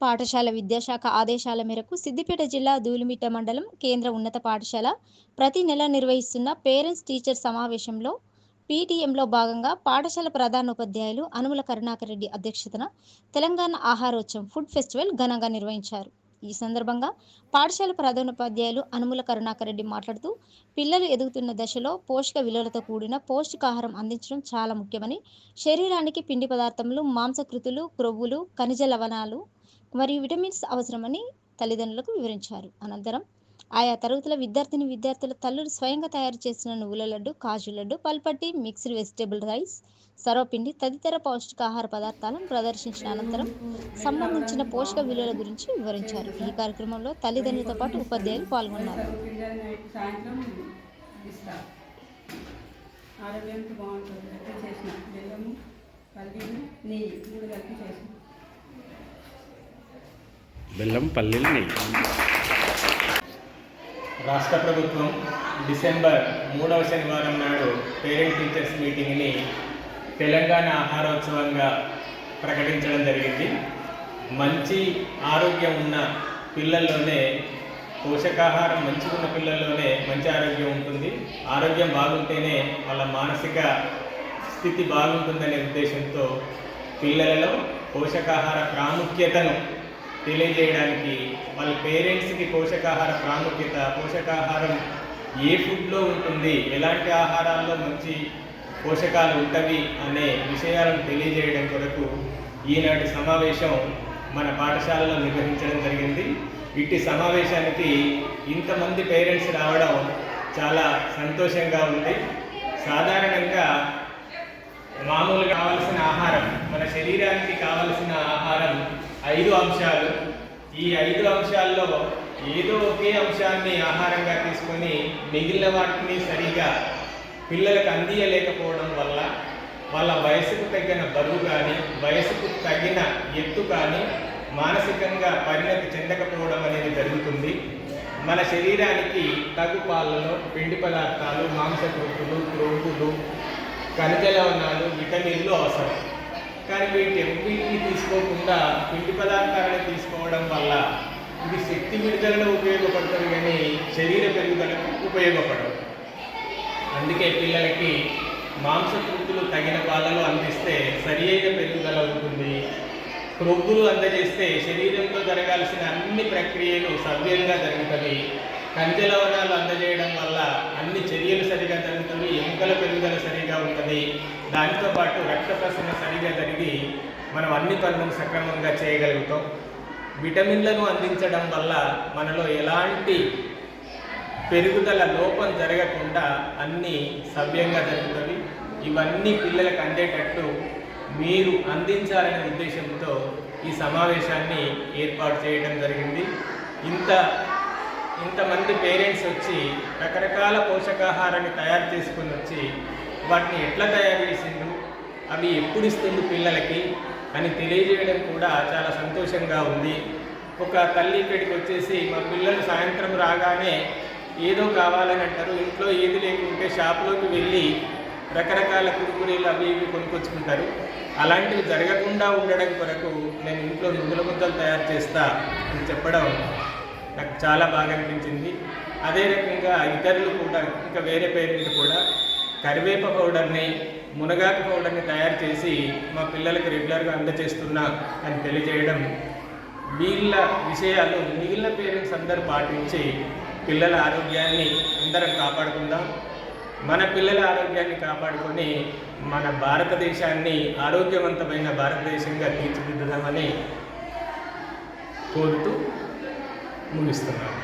పాఠశాల విద్యాశాఖ ఆదేశాల మేరకు సిద్దిపేట జిల్లా ధూళిమిట్ట మండలం కేంద్ర ఉన్నత పాఠశాల ప్రతి నెల నిర్వహిస్తున్న పేరెంట్స్ టీచర్ సమావేశంలో పీటీఎంలో భాగంగా పాఠశాల ప్రధానోపాధ్యాయులు అనుముల కరుణాకర్ రెడ్డి అధ్యక్షతన తెలంగాణ ఆహారోత్సవం ఫుడ్ ఫెస్టివల్ ఘనంగా నిర్వహించారు. ఈ సందర్భంగా పాఠశాల ప్రధానోపాధ్యాయులు అనుముల కరుణాకర్ రెడ్డి మాట్లాడుతూ పిల్లలు ఎదుగుతున్న దశలో పోషక విలువలతో కూడిన పౌష్టికాహారం అందించడం చాలా ముఖ్యమని శరీరానికి పిండి పదార్థములు మాంసకృతులు క్రొవ్వులు ఖనిజ లవణాలు మరియు విటమిన్స్ అవసరమని తల్లిదండ్రులకు వివరించారు. అనంతరం ఆయా తరగతుల విద్యార్థిని విద్యార్థుల తల్లులు స్వయంగా తయారు చేసిన నువ్వుల లడ్డు కాజు లడ్డు పల్పట్టి మిక్స్డ్ వెజిటేబుల్ రైస్ సర్వపిండి తదితర పౌష్టికాహార పదార్థాలను ప్రదర్శించిన అనంతరం సంబంధించిన పోషక విలువల గురించి వివరించారు. ఈ కార్యక్రమంలో తల్లిదండ్రులతో పాటు ఉపాధ్యాయులు పాల్గొన్నారు. ఆరోగ్యానికి బాగుంటుంది. చేసిన నెయ్యి మూడు కలిపి చేసిన బెల్లం పల్లీలు నెయ్యి. రాష్ట్ర ప్రభుత్వం డిసెంబర్ మూడవ శనివారం నాడు పేరెంట్ టీచర్స్ మీటింగ్ని తెలంగాణ ఆహారోత్సవంగా ప్రకటించడం జరిగింది. మంచి ఆరోగ్యం ఉన్న పిల్లల్లోనే పోషకాహారం మంచిగా ఉన్న పిల్లల్లోనే మంచి ఆరోగ్యం ఉంటుంది. ఆరోగ్యం బాగుంటేనే వాళ్ళ మానసిక స్థితి బాగుంటుందనే ఉద్దేశంతో పిల్లలలో పోషకాహార ప్రాముఖ్యతను తెలియజేయడానికి వాళ్ళ పేరెంట్స్కి పోషకాహార ప్రాముఖ్యత పోషకాహారం ఏ ఫుడ్లో ఉంటుంది ఎలాంటి ఆహారాల్లో మంచి పోషకాలు ఉంటవి అనే విషయాలను తెలియజేయడం కొరకు ఈనాటి సమావేశం మన పాఠశాలలో నిర్వహించడం జరిగింది. ఇట్టి సమావేశానికి ఇంతమంది పేరెంట్స్ రావడం చాలా సంతోషంగా ఉంది. సాధారణంగా మామూలుగా కావాల్సిన ఆహారం మన శరీరానికి కావలసిన ఆహారం ఐదు అంశాలు. ఈ ఐదు అంశాల్లో ఏదో ఒకే అంశాన్ని ఆహారంగా తీసుకొని మిగిలిన వాటిని సరిగా పిల్లలకు అందియలేకపోవడం వల్ల వాళ్ళ వయసుకు తగిన బరువు కానీ వయసుకు తగిన ఎత్తు కానీ మానసికంగా పరిణతి చెందకపోవడం అనేది జరుగుతుంది. మన శరీరానికి తగు పాలలో పిండి పదార్థాలు మాంసకృతులు క్రొవ్వులు ఖనిజ లవణాలు విటమిన్లు అవసరం. కానీ వీటి వీటిని తీసుకోకుండా పిండి పదార్థాలను తీసుకోవడం వల్ల ఇది శక్తి విడుదలలో ఉపయోగపడుతుంది కానీ శరీర పెరుగుదలకు ఉపయోగపడదు. అందుకే పిల్లలకి మాంసకృతులు తగిన పాలలో అందిస్తే సరి అయిన పెరుగుదల ఉంటుంది. క్రొవ్వులు అందజేస్తే శరీరంలో జరగాల్సిన అన్ని ప్రక్రియలు సవ్యంగా జరుగుతాయి. ఖనిజ లవణాలు అందజేయడం వల్ల అన్ని చర్యలు సరిగా జరుగుతాయి ఎముకల పెరుగుదల సరిగా ఉంటుంది. దానితో పాటు రక్త ప్రసరణ సరిగా జరిగి మనం అన్ని పనులను సక్రమంగా చేయగలుగుతాం. విటమిన్లను అందించడం వల్ల మనలో ఎలాంటి పెరుగుదల లోపం జరగకుండా అన్నీ సవ్యంగా జరుగుతుంది. ఇవన్నీ పిల్లలకు అందేటట్టు మీరు అందించాలనే ఉద్దేశంతో ఈ సమావేశాన్ని ఏర్పాటు చేయడం జరిగింది. ఇంత ఇంతమంది పేరెంట్స్ వచ్చి రకరకాల పోషకాహారాన్ని తయారు చేసుకుని వచ్చి వాటిని ఎట్లా తయారు చేసిండు అవి ఎప్పుడు ఇస్తుండు పిల్లలకి? అని తెలియజేయడం కూడా చాలా సంతోషంగా ఉంది. ఒక తల్లి ఇక్కడికి వచ్చేసి మా పిల్లలు సాయంత్రం రాగానే ఏదో కావాలని అంటారు. ఇంట్లో ఏది లేకుంటే షాప్లోకి వెళ్ళి రకరకాల కురుకురీలు అవి ఇవి కొనుక్కొచ్చుకుంటారు. అలాంటివి జరగకుండా ఉండడం కొరకు నేను ఇంట్లో నువ్వుల ముద్దలు తయారు చేస్తా అని చెప్పడం నాకు చాలా బాగా అనిపించింది. అదే రకంగా ఇతరులు కూడా ఇంకా వేరే పేరెంట్ కూడా కరివేప పౌడర్ని మునగాకు పౌడర్ని తయారు చేసి మా పిల్లలకు రెగ్యులర్గా అందజేస్తున్నా అని తెలియజేయడం వీళ్ళ విషయాలు మిగిలిన పేరెంట్స్ అందరూ పాటించి పిల్లల ఆరోగ్యాన్ని అందరం కాపాడుకుందాం. మన పిల్లల ఆరోగ్యాన్ని కాపాడుకొని మన భారతదేశాన్ని ఆరోగ్యవంతమైన భారతదేశంగా తీర్చిదిద్దుదామని కోరుతూ ముగిస్తున్నాను.